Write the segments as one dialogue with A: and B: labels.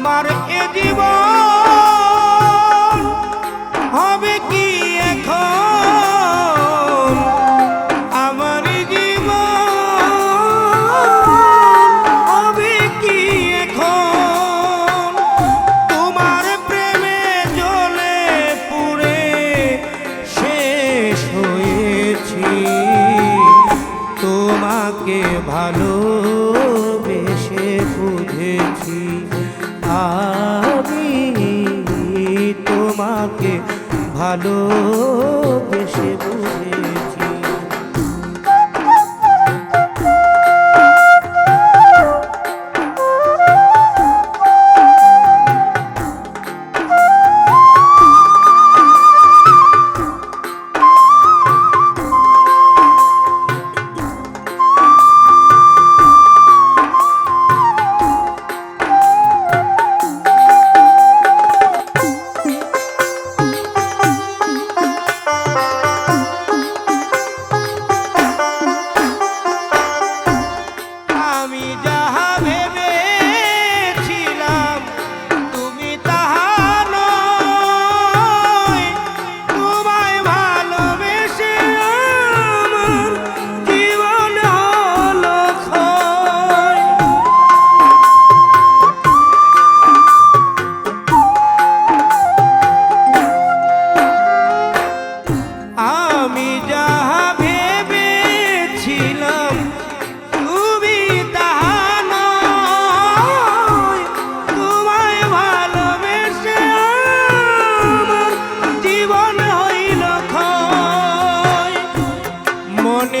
A: আমার এ জীবন তোমাকে ভালোবেসে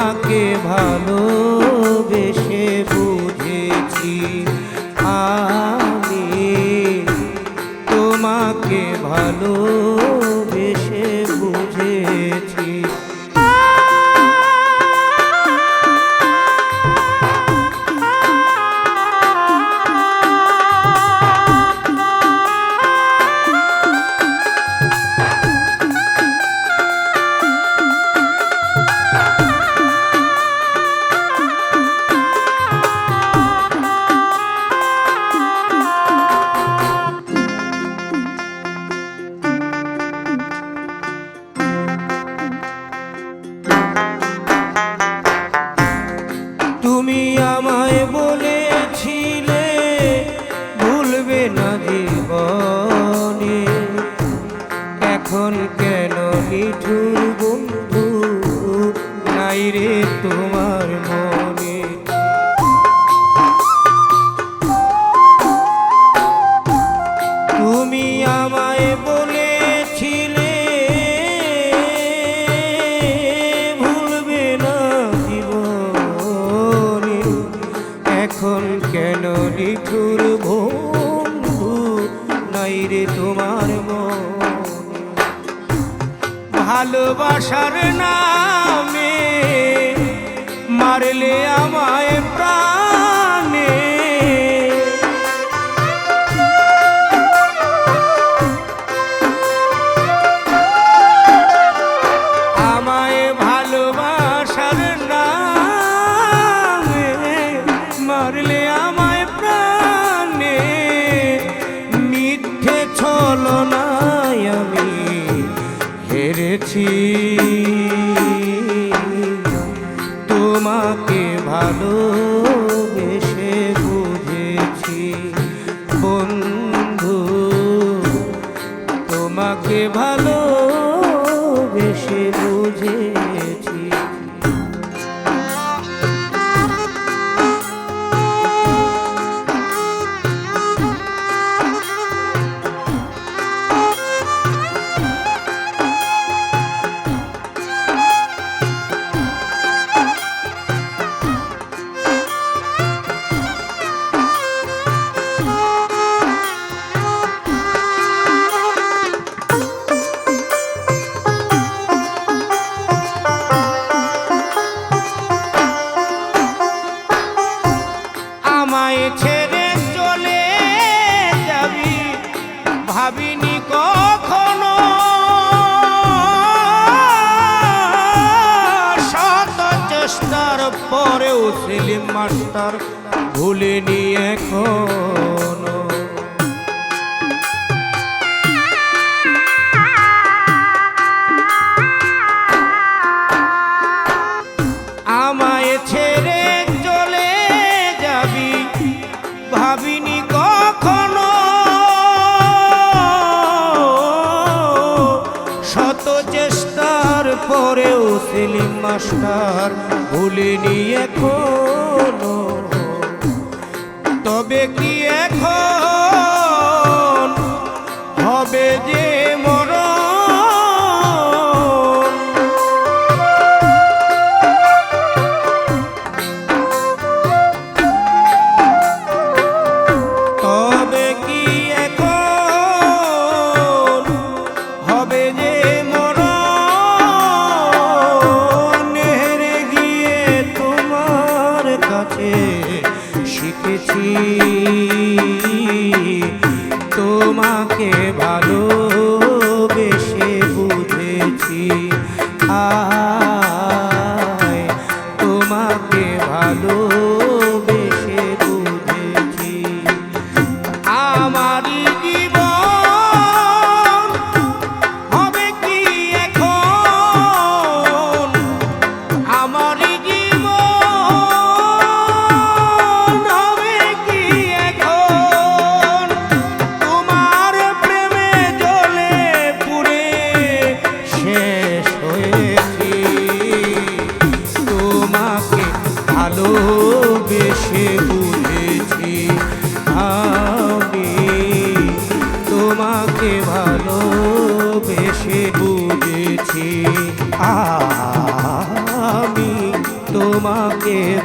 A: তোমাকে ভালোবেসে বুঝেছি। আমি তোমাকে ভালো রে তোমার মন। ভালোবাসার নামে মারলে আমায় পেরেছি। তোমাকে ভালো বেশে বুঝেছি। বন্ধু তোমাকে ভালো বেশে বুঝেছি। মাস্টার ভুলিনি এখনও। আমায় ছেড়ে চলে যাবি, ভাবিনি কখনো। শত চেষ্টার পরেও সেলিম মাস্টার ভুলিনি এখন। তবে কি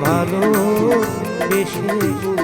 A: ভালো বেশি